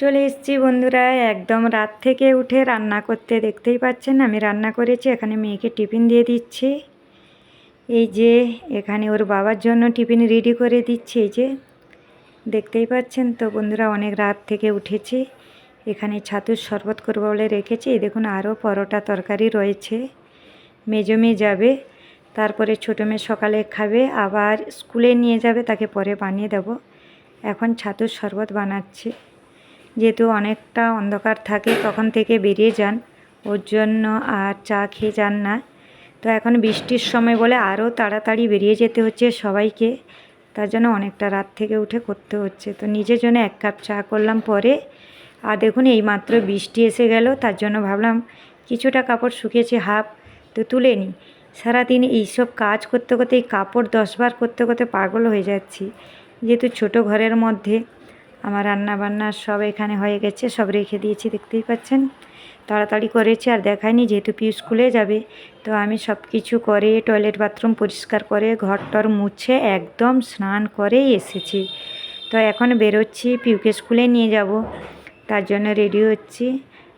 চলে এসেছি বন্ধুরা, একদম রাত থেকে উঠে রান্না করতে দেখতেই পাচ্ছেন, আমি রান্না করেছি, এখানে মেয়েকে টিফিন দিয়ে দিচ্ছি। এই যে, এখানে ওর বাবার জন্য টিফিন রেডি করে দিচ্ছি, এই যে। দেখতেই পাচ্ছেন তো বন্ধুরা, অনেক রাত থেকে উঠেছি, এখানে ছাতুর শরবত করব বলে রেখেছি, এই দেখুন আরও পরোটা তরকারি রয়েছে, মেজো মেয়ে যাবে, তারপরে ছোটো মেয়ে সকালে খাবে, আবার স্কুলে নিয়ে যাবে, তাকে পরে বানিয়ে দেবো, এখন ছাতুর শরবত বানাচ্ছি। যেহেতু অনেকটা অন্ধকার থাকে, তখন থেকে বেরিয়ে যান। ওর জন্য আর চা খেয়ে যান না। তো এখন বৃষ্টির সময় বলে আরও তাড়াতাড়ি বেরিয়ে যেতে হচ্ছে সবাইকে। তার জন্য অনেকটা রাত থেকে উঠে করতে হচ্ছে। তো নিজের জন্য এক কাপ চা করলাম পরে। আর দেখুন, এইমাত্র বৃষ্টি এসে গেল। তার জন্য ভাবলাম কিছুটা কাপড় শুকিয়েছে, হাফ। তো তুলে নিই। সারাদিন এইসব কাজ করতে করতে, এই কাপড় দশবার করতে করতে পাগল হয়ে যাচ্ছি। যেহেতু ছোট ঘরের মধ্যে আমার রান্না বান্না সব এখানে হয়ে গেছে, সব রেখে দিয়েছি, দেখতেই পাচ্ছেন। তাড়াতাড়ি করেছি, আর দেখায়নি যেহেতু পিউ স্কুলে যাবে। তো আমি সব কিছু করে, টয়লেট বাথরুম পরিষ্কার করে, ঘর টর মুছে একদম স্নান করেই এসেছি। তো এখন বেরোচ্ছি, পিউকে স্কুলে নিয়ে যাব, তার জন্য রেডি হচ্ছি।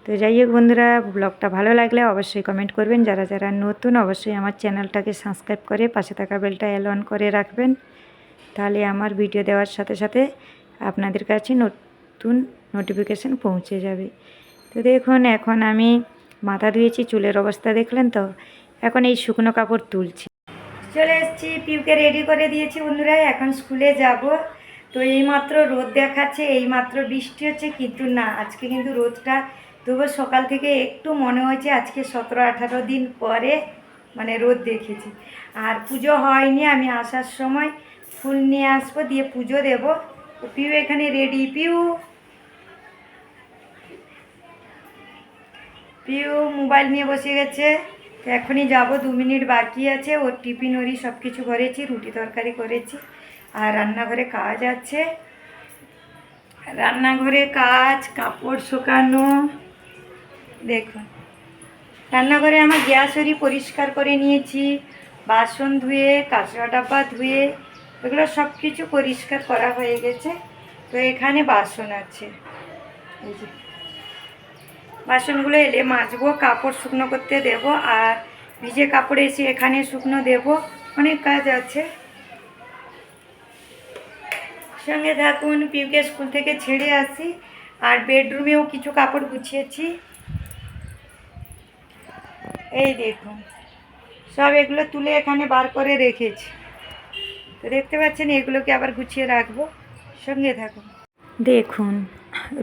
তো যাই হোক বন্ধুরা, ব্লগটা ভালো লাগলে অবশ্যই কমেন্ট করবেন। যারা যারা নতুন, অবশ্যই আমার চ্যানেলটাকে সাবস্ক্রাইব করে পাশে থাকা বেলটা এল অন করে রাখবেন। তাহলে আমার ভিডিও দেওয়ার সাথে সাথে আপনাদের কাছে নতুন নোটিফিকেশান পৌঁছে যাবে। তো দেখুন, এখন আমি মাথা ধুয়েছি, চুলের অবস্থা দেখলেন তো? এখন এই শুকনো কাপড় তুলছি। চলে এসেছি, পিউকে রেডি করে দিয়েছি বন্ধুরা, এখন স্কুলে যাব। তো এইমাত্র রোদ দেখাচ্ছে, এইমাত্র বৃষ্টি হচ্ছে, কিন্তু না, আজকে কিন্তু রোদটা তবু সকাল থেকে একটু মনে হয়েছে, আজকে সতেরো আঠারো দিন পরে মানে রোদ দেখেছি। আর পুজো হয়নি, আমি আসার সময় ফুল নিয়ে আসব, দিয়ে পুজো দেবো। তো পিউ এখানে রেডি পিউ। পিউ মোবাইল নিয়ে বসে গেছে। এখনই যাব, দু মিনিট বাকি আছে। ওর টিফিন, ওরই সব কিছু করেছি, রুটি তরকারি করেছি। আর রান্নাঘরে কাজ আছে। রান্নাঘরে কাজ, কাপড় শুকানো। দেখুন। রান্নাঘরে আমার গ্যাস ওরই পরিষ্কার করে নিয়েছি। বাসন ধুয়ে কাঁচা ডাব্বা ধুয়ে এগুলো সব কিছু পরিষ্কার করা হয়ে গেছে। তো এখানে বাসন আছে। বাসনগুলো এলে মাজবো, কাপড় শুকনো করতে দেব, আর ভিজে কাপড় এসে এখানে শুকনো দেব। অনেক কাজ আছে। সঙ্গে থাকুন, পিউকে স্কুল থেকে ছেড়ে আসি, আর বেডরুমেও কিছু কাপড় গুছিয়েছি। এই দেখুন। সব এগুলো তুলে এখানে বার করে রেখেছি। তো দেখতে পাচ্ছেন, এগুলোকে আবার গুছিয়ে রাখব। সঙ্গে থাকুন। দেখুন,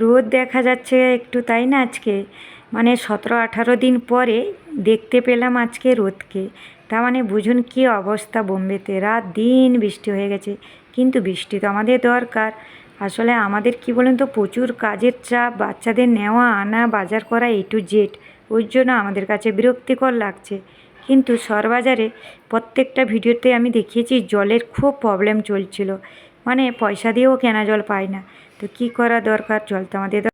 রোদ দেখা যাচ্ছে একটু, তাই না আজকে? মানে সতেরো, আঠারো দিন পরে দেখতে পেলাম আজকে রোদকে। তা মানে বুঝুন কী অবস্থা বোম্বেতে। রাত দিন বৃষ্টি হয়ে গেছে, কিন্তু বৃষ্টি তো আমাদের দরকার। আসলে আমাদের কি বলেন তো, প্রচুর কাজের চাপ, বাচ্চাদের নেওয়া, আনা, বাজার করা এ টু জেড। ওই জন্য আমাদের কাছে বিরক্তিকর লাগছে। কিন্তু সরবাজারে প্রত্যেকটা ভিডিওতে আমি দেখিয়েছি জলের খুব প্রবলেম চলছিল। মানে পয়সা দিয়েও কেনা জল পাই না। তো কি করা দরকার? জল তো আমাদের দর-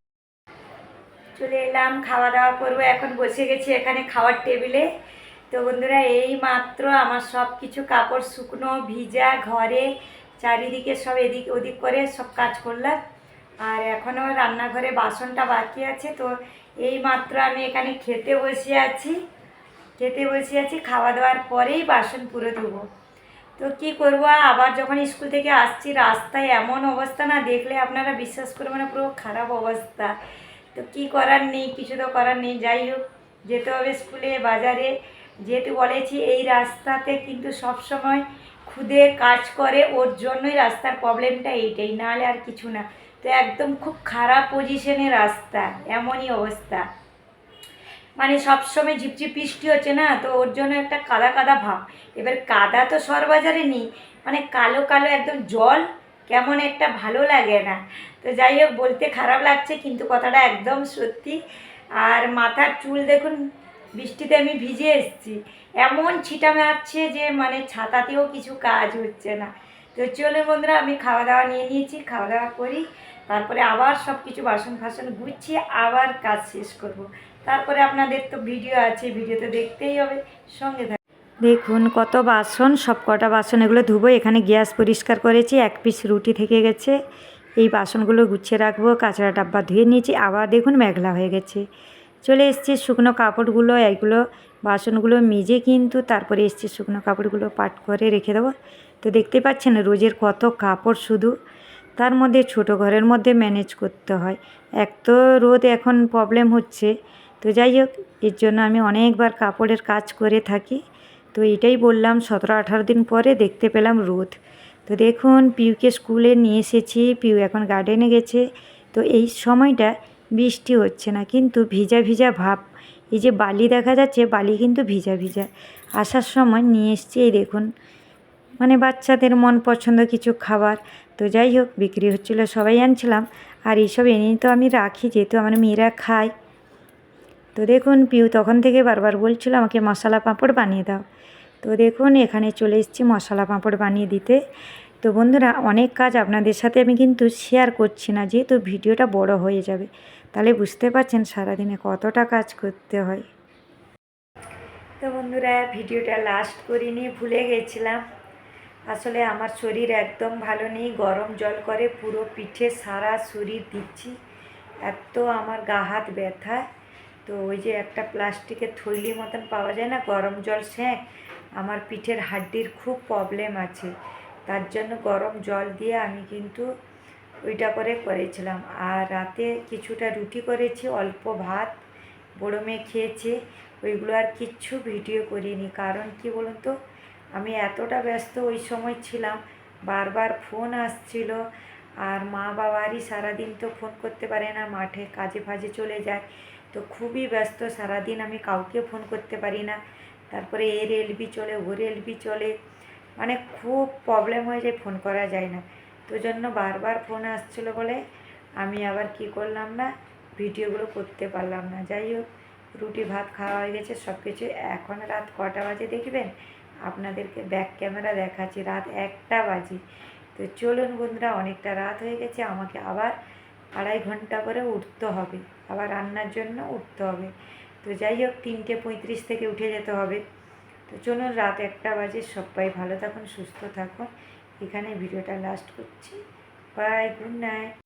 চলে এলাম খাওয়া দাওয়া করব। এখন বসে গেছি এখানে খাওয়ার টেবিলে। তো বন্ধুরা এই মাত্র আমার সব কিছু কাপড় শুকনো, ভিজা, ঘরে, চারিদিকে সব এদিক ওদিক করে সব কাজ করলাম। আর এখনও রান্নাঘরে বাসনটা বাকি আছে। তো এই মাত্র আমি এখানে খেতে বসে আছি। খেতে বসে আছি, খাওয়া দাওয়ার পরেই বাসন পুরো ধোবো। তো কি করব, আবার যখন স্কুল থেকে আসছি, রাস্তায় এমন অবস্থা না, দেখলে আপনারা বিশ্বাস করবেন না, পুরো খারাপ অবস্থা। তো কি করার নেই, কিছু তো করার নেই, যাই হোক, যেতে হবে স্কুলে, বাজারে। যেহেতু বলেছি, এই রাস্তাতে কিন্তু সব সময় খুদে কাজ করে, ওর জন্যই রাস্তার প্রবলেমটা এইটাই, নাহলে আর কিছু না। তো একদম খুব খারাপ পজিশনে রাস্তা, এমনই অবস্থা। মানে সবসময় ঝিপঝিপ বৃষ্টি হচ্ছে না, তো ওর জন্য একটা কাদা কাদা ভাব। এবার কাদা তো সরবাজারে নেই মানে কালো কালো একদম জল, কেমন একটা ভালো লাগে না। তো যাই হোক, বলতে খারাপ লাগছে, কিন্তু কথাটা একদম সত্যি। আর মাথার চুল দেখুন, বৃষ্টিতে আমি ভিজে এসেছি। এমন ছিটা মারছে যে মানে ছাতাতেও কিছু কাজ হচ্ছে না। তো চলে বন্ধুরা, আমি খাওয়া দাওয়া নিয়ে নিয়েছি খাওয়া দাওয়া করি। তারপরে আবার সব কিছু বাসন ফাসন গুছিয়ে আবার কাজ শেষ করব। তারপরে আপনাদের তো ভিডিও আছে ভিডিও তো দেখতেই হবে। সঙ্গে দেখুন, কত বাসন সব কটা বাসন এগুলো ধুবো। এখানে গ্যাস পরিষ্কার করেছি, এক পিস রুটি থেকে গেছে। এই বাসনগুলো গুছিয়ে রাখব কাঁচড়া ডাব্বা ধুয়ে নিয়েছি। আবার দেখুন মেঘলা হয়ে গেছে। চলে এসছে শুকনো কাপড়গুলো, এগুলো বাসনগুলো মেজে কিন্তু তারপরে এসছে শুকনো কাপড়গুলো পাট করে রেখে দেবো। তো দেখতে পাচ্ছেন, রোজের কত কাপড় শুধু। তার মধ্যে ছোট ঘরের মধ্যে ম্যানেজ করতে হয়। এক তো রোদ এখন প্রবলেম হচ্ছে তো যাই হোক, এর জন্য আমি অনেকবার কাপড়ের কাজ করে থাকি। তো এটাই বললাম, সতেরো আঠারো দিন পরে দেখতে পেলাম রোদ। তো দেখুন, পিউকে স্কুলে নিয়ে এসেছি, পিউ এখন গার্ডেনে গেছে। তো এই সময়টা বৃষ্টি হচ্ছে না, কিন্তু ভিজা ভিজা ভাব। এই যে বালি দেখা যাচ্ছে, বালি কিন্তু ভিজা ভিজা। আসার সময় নিয়ে এসছি, এই দেখুন। মানে বাচ্চাদের মন পছন্দ কিছু খাবার। তো যাই হোক, বিক্রি হচ্ছিল, সবাই আনছিলাম। আর এইসব এনেই তো আমি রাখি, যেহেতু আমার মেয়েরা খায়। তো দেখুন, পিউ তখন থেকে বারবার বলছিল, আমাকে মশলা পাঁপড় বানিয়ে দাও। তো দেখুন, এখানে চলে এসেছি মশলা পাঁপড় বানিয়ে দিতে। তো বন্ধুরা, অনেক কাজ আপনাদের সাথে আমি কিন্তু শেয়ার করছি না, যেহেতু ভিডিওটা বড় হয়ে যাবে। তাহলে বুঝতে পারছেন সারাদিনে কতটা কাজ করতে হয়। তো বন্ধুরা, ভিডিওটা লাস্ট করিনি, ভুলে গেছিলাম। আসলে আমার শরীর একদম ভালো নেই, গরম জল করে পুরো পিঠে সারা শরীর দিচ্ছি। এত আমার গা হাত ব্যথা। তো ওই যে একটা প্লাস্টিকের থৈলি মতন পাওয়া যায় না, গরম জল সেঁক আমার পিঠের হাড্ডির খুব প্রবলেম আছে। তার জন্য গরম জল দিয়ে আমি কিন্তু ওইটা করে করেছিলাম। আর রাতে কিছুটা রুটি করেছি, অল্প ভাত, বড়ো মেয়ে খেয়েছে, ওইগুলো আর কিচ্ছু ভিডিও করিনি। কারণ কি বলুন তো, আমি এতটা ব্যস্ত ওই সময় ছিলাম, বারবার ফোন আসছিল, আর মা বাবারই সারাদিন তো ফোন করতে পারে না, মাঠে কাজে ফাজে চলে যায়। তো খুবই ব্যস্ত, সারাদিন আমি কাউকে ফোন করতে পারি না। তারপরে এর এলবি চলে, ওর এলবি চলে মানে খুব প্রবলেম হয়ে যায় ফোন করা যায় না। তো জন্য বারবার ফোন আসছিল বলে আমি আবার কি করলাম না ভিডিওগুলো করতে পারলাম না। যাই হোক, রুটি, ভাত খাওয়া হয়ে গেছে সব কিছু এখন রাত কটা বাজে দেখবেন? আপনাদেরকে ব্যাক ক্যামেরা দেখাচ্ছি, রাত একটা বাজে। তো চলুন বন্ধুরা, অনেকটা রাত হয়ে গেছে, আমাকে আবার আড়াই ঘণ্টা করে উঠতে হবে। আবার রান্নার জন্য উঠতে হবে। তো যাই হোক, তিনটে পঁয়ত্রিশ থেকে উঠে যেতে হবে। তো চলুন, রাত একটা বাজে। সবাই ভালো থাকুন, সুস্থ থাকুন। এখানে ভিডিওটা লাস্ট করছি। Bye good night